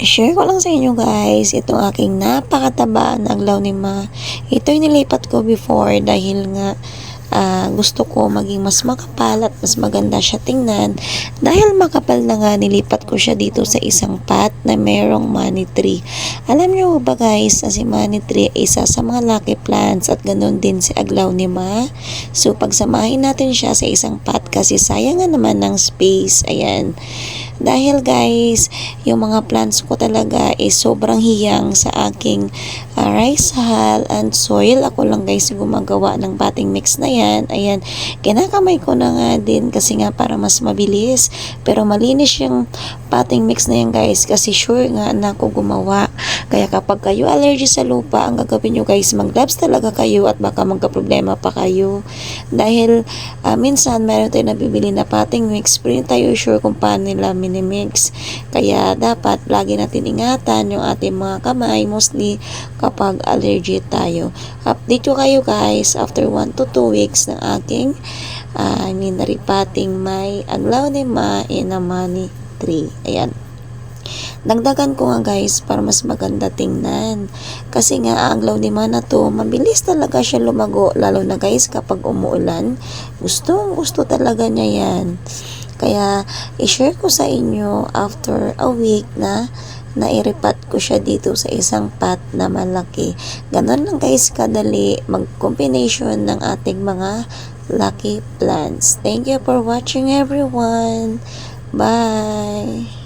share ko lang sa inyo guys itong aking napakataba na aglaw ni Ma. Ito yung nilipat ko before dahil nga ah, gusto ko maging mas makapal at mas maganda siya tingnan. Dahil makapal na nga nilipat ko siya dito sa isang pot na merong money tree. Alam niyo ba guys na si money tree ay isa sa mga lucky plants at ganoon din si aglaw ni Ma. So pagsamahin natin siya sa isang pot kasi sayang nga naman ng space. Ayan. Dahil guys, yung mga plants ko talaga is sobrang hiyang sa aking ah, rice hull and soil. Ako lang guys gumagawa ng potting mix na yan. Ayan, kinakamay ko na nga din kasi nga para mas mabilis. Pero malinis yung potting mix na yan guys kasi sure nga na ako gumawa. Kaya kapag kayo allergy sa lupa, ang gagawin nyo guys, mag-gloves talaga kayo at baka magka-problema pa kayo. Dahil ah, minsan meron tayo nabibili na potting mix, pero tayo sure kung paano nila minimix. Kaya dapat lagi natin ingatan yung ating mga kamay, mostly kapag allergy tayo. Update ko kayo guys after 1 to 2 weeks ng aking ah, I mean, repotting my aglaw ni ma in a money tree. Ayan. Dagdagan ko nga guys para mas maganda tingnan. Kasi nga ang ni na to, mabilis talaga siya lumago. Lalo na guys kapag umuulan. Gusto, gusto talaga niya yan. Kaya i-share ko sa inyo after a week na nairipat ko siya dito sa isang pot na malaki. Ganon lang guys kadali mag-combination ng ating mga lucky plants. Thank you for watching everyone. Bye!